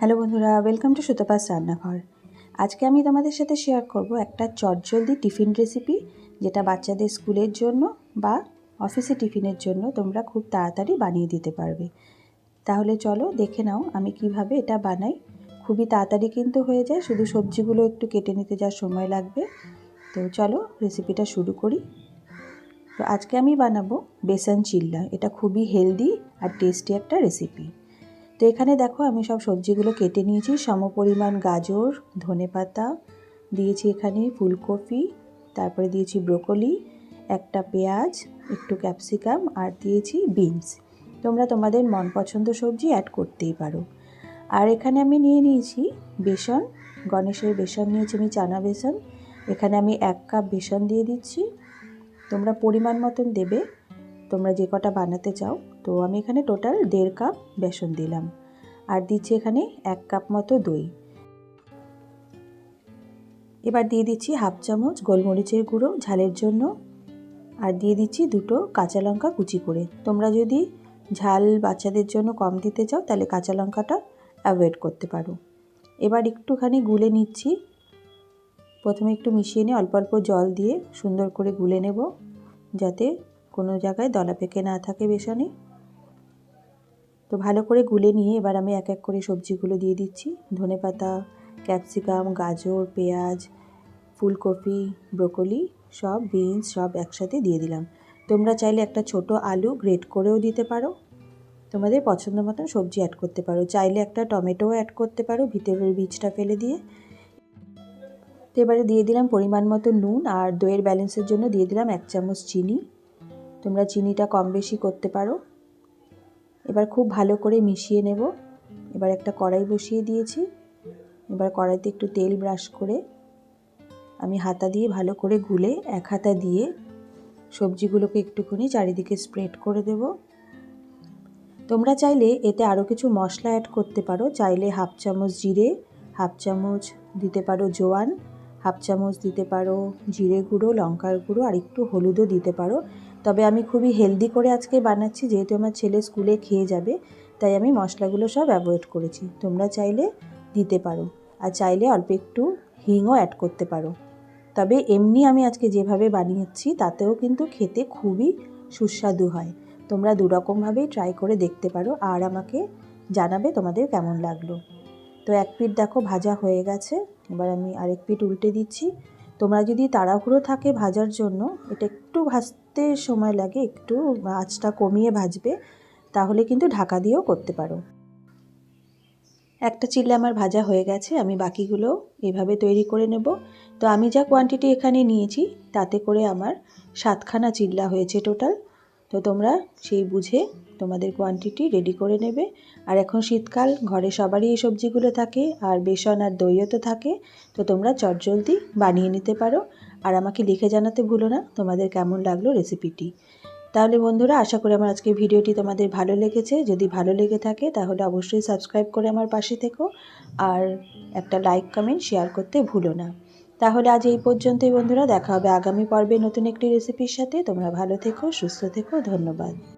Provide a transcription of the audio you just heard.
Hello বন্ধুরা welcome to Sutapa's রান্নাঘর। আজকে আমি তোমাদের সাথে শেয়ার করব একটা চটজলদি টিফিন রেসিপি যেটা বাচ্চাদের স্কুলের জন্য বা অফিসে টিফিনের জন্য তোমরা খুব তাড়াতাড়ি বানিয়ে দিতে পারবে। তাহলে চলো দেখে নাও আমি কীভাবে এটা বানাই। খুবই তাড়াতাড়ি কিন্তু হয়ে যায়, শুধু সবজিগুলো একটু কেটে নিতে যা সময় লাগবে। তো চলো রেসিপিটা শুরু করি। তো আজকে আমি বানাবো বেসন চিল্লা, এটা খুবই হেলদি আর টেস্টি একটা রেসিপি তো এখানে দেখো আমি সব সবজিগুলো কেটে নিয়েছি। সমপরিমাণ গাজর ধনেপাতা দিয়েছি এখানে ফুলকপি, তারপরে দিয়েছি ব্রোকলি, একটা পেঁয়াজ, একটু ক্যাপসিকাম আর দিয়েছি বিনস। তোমরা তোমাদের মন পছন্দ সবজি অ্যাড করতেই পারো। আর এখানে আমি নিয়ে নিয়েছি বেসন, গণেশের বেসন নিয়েছি আমি চানা বেসন। এখানে আমি এক কাপ বেসন দিয়ে দিচ্ছি। তোমরা পরিমাণ মতন দেবে। তোমরা যে কটা বানাতে চাও, তো আমি এখানে টোটাল দেড় কাপ বেসন দিলাম। আর দিচ্ছি এখানে এক কাপ মতো দই। এবার দিয়ে দিচ্ছি হাফ চামচ গোলমরিচের গুঁড়ো ঝালের জন্য। আর দিয়ে দিচ্ছি দুটো কাঁচা লঙ্কা কুচি করে। তোমরা যদি ঝাল বাচ্চাদের জন্য কম দিতে চাও, তাহলে কাঁচা লঙ্কাটা অ্যাভয়েড করতে পারো। এবার একটুখানি গুলে নিচ্ছি। প্রথমে একটু মিশিয়ে নিয়ে অল্প অল্প জল দিয়ে সুন্দর করে গুলে নেব, যাতে কোনো জায়গায় দলা পেকে না থাকে বেসনে। তো ভালো করে গুলে নিয়ে এবার আমি এক এক করে সবজিগুলো দিয়ে দিচ্ছি। ধনে পাতা, ক্যাপসিকাম, গাজর, পেঁয়াজ, ফুলকপি, ব্রোকলি, সব বিনস সব একসাথে দিয়ে দিলাম। তোমরা চাইলে একটা ছোট আলু গ্রেট করেও দিতে পারো। তোমাদের পছন্দ মতন সবজি অ্যাড করতে পারো। চাইলে একটা টমেটোও অ্যাড করতে পারো ভিতরের বীজটা ফেলে দিয়ে। তো এবারে দিয়ে দিলাম পরিমাণ মতো নুন আর দইয়ের ব্যালেন্সের জন্য দিয়ে দিলাম এক চামচ চিনি। তোমরা চিনিটা কম বেশি করতে পারো। এবার খুব ভালো করে মিশিয়ে নেব। এবার একটা কড়াই বসিয়ে দিয়েছি। এবার কড়াইতে একটু তেল ব্রাশ করে আমি হাতা দিয়ে ভালো করে গুলে এক হাতা দিয়ে সবজিগুলোকে একটুখানি চারিদিকে স্প্রেড করে দেব। তোমরা চাইলে এতে আরও কিছু মশলা অ্যাড করতে পারো। চাইলে হাফ চামচ জিরে, হাফ চামচ দিতে পারো জোয়ান, হাফ চামচ দিতে পারো জিরে গুঁড়ো, লঙ্কার গুঁড়ো, আর একটু হলুদও দিতে পারো। তবে আমি খুবই হেলদি করে আজকে বানাচ্ছি, যেহেতু আমার ছেলে স্কুলে খেয়ে যাবে, তাই আমি মশলাগুলো সব অ্যাভয়েড করেছি। তোমরা চাইলে দিতে পারো, আর চাইলে অল্প একটু হিংও অ্যাড করতে পারো। তবে এমনি আমি আজকে যেভাবে বানিয়েছি, তাতেও কিন্তু খেতে খুবই সুস্বাদু হয়। তোমরা দুরকমভাবেই ট্রাই করে দেখতে পারো, আর আমাকে জানাবে তোমাদের কেমন লাগল। তো এক পিঠ দেখো ভাজা হয়ে গেছে, এবার আমি আরেক পিঠ উল্টে দিচ্ছি। তোমরা যদি তাড়াহুড়ো থাকে ভাজার জন্য, এটা একটু ভাজতে সময় লাগে, একটু আঁচটা কমিয়ে ভাজবে, তাহলে কিন্তু ঢাকা দিয়েও করতে পারো। একটা চিল্লে আমার ভাজা হয়ে গেছে, আমি বাকিগুলো এভাবে তৈরি করে নেব। তো আমি যা কোয়ান্টিটি এখানে নিয়েছি, তাতে করে আমার সাতখানা চিল্লা হয়েছে টোটাল তো তোমরা সেই বুঝে তোমাদের কোয়ান্টিটি রেডি করে নেবে। আর এখন শীতকাল, ঘরে সবারই এই সবজিগুলো থাকে, আর বেসন আর দইও তো থাকে। তো তোমরা চটজলদি বানিয়ে নিতে পারো। আর আমাকে লিখে জানাতে ভুলো না, তোমাদের কেমন লাগল রেসিপিটি তাহলে বন্ধুরা, আশা করি আমার আজকে ভিডিওটি তোমাদের ভালো লেগেছে। যদি ভালো লেগে থাকে, তাহলে অবশ্যই সাবস্ক্রাইব করে আমার পাশে থেকো আর একটা লাইক কমেন্ট শেয়ার করতে ভুলো না। তাহলে আজ এই পর্যন্তই বন্ধুরা, দেখা হবে আগামী পর্বে নতুন একটি রেসিপির সাথে। তোমরা ভালো থেকো, সুস্থ থেকো, ধন্যবাদ।